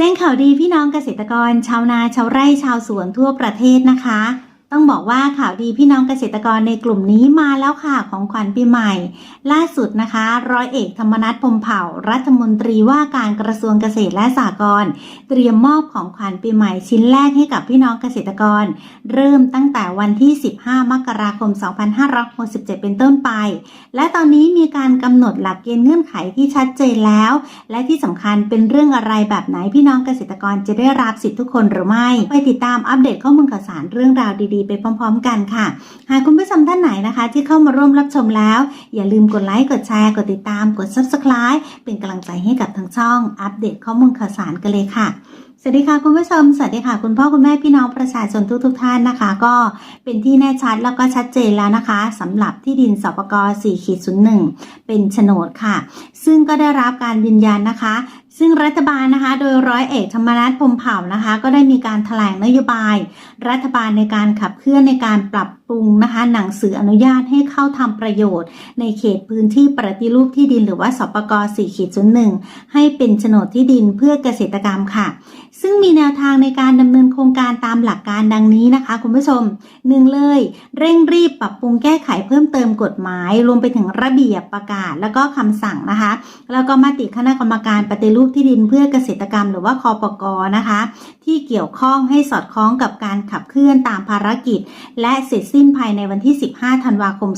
แจ้งข่าวดีพี่น้องเกษตรกร ชาวนาชาวไร่ชาวสวนทั่วประเทศนะคะ ต้องบอกว่าข่าวดีพี่น้องเกษตรกรในกลุ่มนี้มาแล้วค่ะของขวัญปีใหม่ ล่าสุดนะคะ ร้อยเอกธรรมนัฐพรมเผ่า รัฐมนตรีว่าการกระทรวงเกษตรและสหกรณ์เตรียมมอบของขวัญปีใหม่ชิ้นแรกให้กับพี่น้องเกษตรกร เริ่มตั้งแต่วันที่ 15 มกราคม 2567 เป็นต้นไป และตอนนี้มีการกำหนดหลักเกณฑ์เงื่อนไขที่ชัดเจนแล้ว และที่สำคัญเป็นเรื่องอะไรแบบไหนพี่น้องเกษตรกรจะได้รับสิทธิ์ทุกคนหรือไม่ ไปติดตามอัปเดตข้อมูลข่าวสารเรื่องราวดีๆ ไปพร้อม ๆ กันค่ะ หากคุณผู้ชมท่านไหนนะคะ ที่เข้ามาร่วมรับชมแล้ว อย่าลืมกดไลค์กดแชร์กดติดตามกด subscribe เป็นกำลังใจให้กับทางช่อง อัปเดตข้อมูลข่าวสารกันเลยค่ะสวัสดีค่ะคุณผู้ชม สวัสดีค่ะคุณพ่อคุณแม่พี่น้องประชาชนทุกๆทท่านนะคะ ก็เป็นที่แน่ชัดแล้วก็ชัดเจนแล้วนะคะสำหรับที่ดินสปก4ขีด01เป็นโฉนดค่ะ ซึ่งก็ได้รับการยืนยันนะคะ ซึ่งรัฐบาลนะคะ โดยร้อยเอกธรรมนัฐพรมเผ่านะคะ ก็ได้มีการแถลงนโยบาย รัฐบาลในการขับเคลื่อนในการปรับ ปรุงนะคะหนังสืออนุญาตให้เข้าทำประโยชน์ ในเขตพื้นที่ปฏิรูปที่ดินหรือว่าสปก4ขีด01ให้เป็นโฉนดที่ดินเพื่อเกษตรกรรมค่ะ ซึ่งมีแนวทางในการดำเนินโครงการตามหลักการดังนี้นะคะ คุณผู้ชมหนึ่งเลย เร่งรีบปรับปรุงแก้ไขเพิ่มเติมกฎหมาย รวมไปถึงระเบียบประกาศแล้วก็คำสั่งนะคะ แล้วก็มติคณะกรรมการปฏิรูปที่ดินเพื่อเกษตรกรรม หรือว่าคอปกนะคะ ที่เกี่ยวข้องให้สอดคล้องกับการขับเคลื่อนตามภารกิจ และเสร็จสิ้นิ้นภายในวันที่ 15 ธันวาคม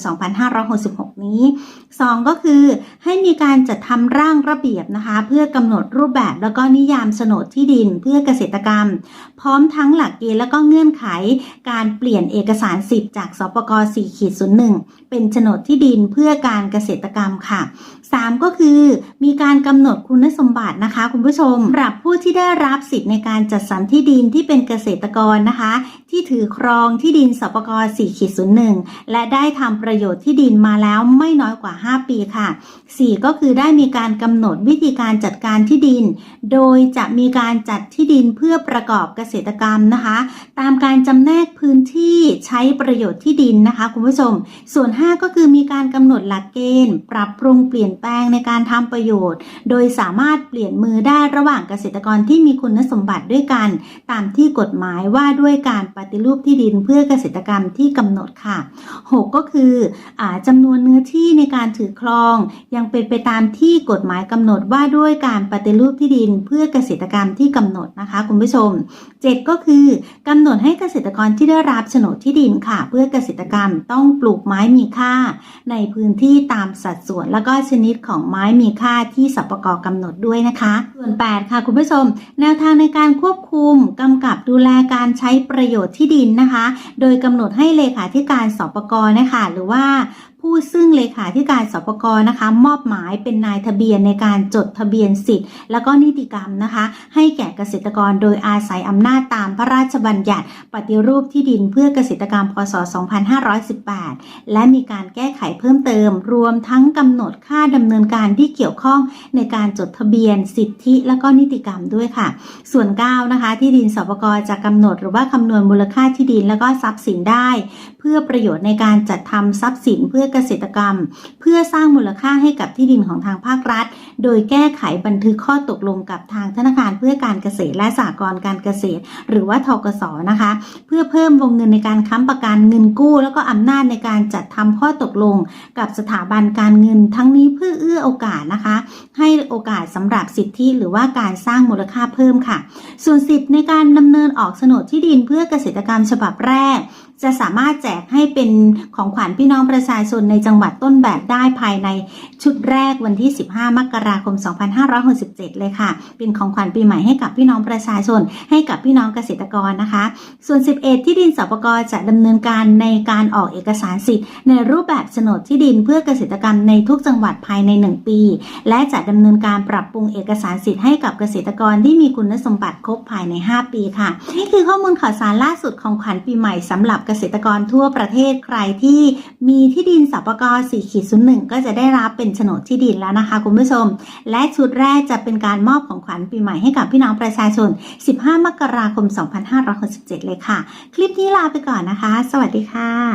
2566 นี้ 2 ก็คือให้มีการจัดทำร่างระเบียบนะคะ เพื่อกำหนดรูปแบบแล้วก็นิยามโฉนดที่ดินเพื่อเกษตรกรรม พร้อมทั้งหลักเกณฑ์และก็เงื่อนไข การเปลี่ยนเอกสารสิทธิ์จากสปก4ขีด01 เป็นโฉนดที่ดินเพื่อการเกษตรกรรมค่ะ 3 ก็คือมีการกำหนดคุณสมบัตินะคะ คุณผู้ชมสำหรับผู้ที่ได้รับสิทธิ์ในการจัดสรรที่ดินที่เป็นเกษตรกรนะคะ ที่ถือครองที่ดินสปก4ขีด01 และได้ทำประโยชน์ที่ดินมาแล้วไม่น้อยกว่า 5 ปีค่ะ 4 ก็คือได้มีการกำหนดวิธีการจัดการที่ดิน โดยจะมีการจัดที่ดินเพื่อประกอบเกษตรกรรมนะคะ ตามการจำแนกพื้นที่ใช้ประโยชน์ที่ดินนะคะ คุณผู้ชม ส่วน 5 ก็คือมีการกำหนดหลักเกณฑ์ ปรับปรุงเปลี่ยนแปลงในการทำประโยชน์ โดยสามารถเปลี่ยนมือได้ระหว่างเกษตรกรที่มีคุณสมบัติด้วยกัน ตามที่กฎหมายว่าด้วยการปฏิรูปที่ดินเพื่อเกษตรกรรมที่กำหนดค่ะ 6 ก็คืออจำนวนเนื้อที่ในการถือครอง ยังเป็นไปตามที่กฎหมายกำหนดว่าด้วยการปฏิรูปที่ดินเพื่อเกษตรกรรมที่กำหนดนะคะคุณผู้ชม 7 ก็คือกำหนดให้เกษตรกรที่ได้รับโฉนดที่ดินค่ะ เพื่อเกษตรกรรมต้องปลูกไม้มีค่า ในพื้นที่ตามสัดส่วนแล้วก็ชนิดของไม้มีค่าที่สปกกำหนดด้วยนะคะ ส่วน 8 ค่ะคุณผู้ชม แนวทางในการควบคุมกำกับดูแลการใช้ประโยชน์ที่ดินนะคะ โดยกำหนดให้เลขาธิการสปกนะคะ หรือว่า ผู้ซึ่งเลขาธิการสปกนะคะ มอบหมายเป็นนายทะเบียนในการจดทะเบียนสิทธิ์ แล้วก็นิติกรรมนะคะ ให้แก่เกษตรกรโดยอาศัยอำนาจตามพระราชบัญญัติ ปฏิรูปที่ดินเพื่อเกษตรกรรมพศ 2518 และมีการแก้ไขเพิ่มเติม รวมทั้งกำหนดค่าดำเนินการที่เกี่ยวข้องในการจดทะเบียนสิทธิ และก็นิติกรรมด้วยค่ะ ส่วน 9 นะคะ ที่ดินสปกจะกำหนดหรือว่าคำนวณมูลค่าที่ดิน แล้วก็ทรัพย์สินได้ เพื่อประโยชน์ในการจัดทำทรัพย์สินเพื่อเกษตรกรรม เพื่อสร้างมูลค่าให้กับที่ดินของทางภาครัฐ โดยแก้ไขบันทึกข้อตกลงกับทางธนาคารเพื่อการเกษตรและสหกรณ์การเกษตร หรือว่าทกสนะคะ เพื่อเพิ่มวงเงินในการค้ำประกันเงินกู้ แล้วก็อำนาจในการจัดทำข้อตกลง กับสถาบันการเงินทั้งนี้เพื่อเอื้อโอกาสนะคะ ให้โอกาสสำหรับสิทธิหรือว่าการสร้างมูลค่าเพิ่มค่ะ ส่วนสิทธิในการดำเนินออกโฉนดที่ดินเพื่อเกษตรกรรมฉบับแรก จะสามารถแจกให้เป็นของขวัญพี่น้องประชาชนในจังหวัดต้นแบบได้ภายในชุดแรกวันที่ 15 มกราคม 2567 เลยค่ะ เป็นของขวัญปีใหม่ให้กับพี่น้องประชาชน ให้กับพี่น้องเกษตรกรนะคะ ส่วน 11 ที่ดินสปกจะดำเนินการในการออกเอกสารสิทธิ์ ในรูปแบบโฉนดที่ดินเพื่อเกษตรกรรมในทุกจังหวัดภายใน 1 ปี และจะดำเนินการปรับปรุงเอกสารสิทธิ์ให้กับเกษตรกรที่มีคุณสมบัติครบภายใน 5 ปีค่ะนี่คือข้อมูลข่าวสารล่าสุดของขวัญปีใหม่สำหรับเกษตรกรทั่วประเทศใครที่มีที่ดินสปก4ขีด01ก็จะได้รับเป็นโฉนดที่ดินแล้วนะคะคุณผู้ชม และชุดแรกจะเป็นการมอบของขวัญปีใหม่ให้กับพี่น้องประชาชน 15 มกราคม 2567 เลยค่ะ คลิปนี้ลาไปก่อนนะคะ สวัสดีค่ะ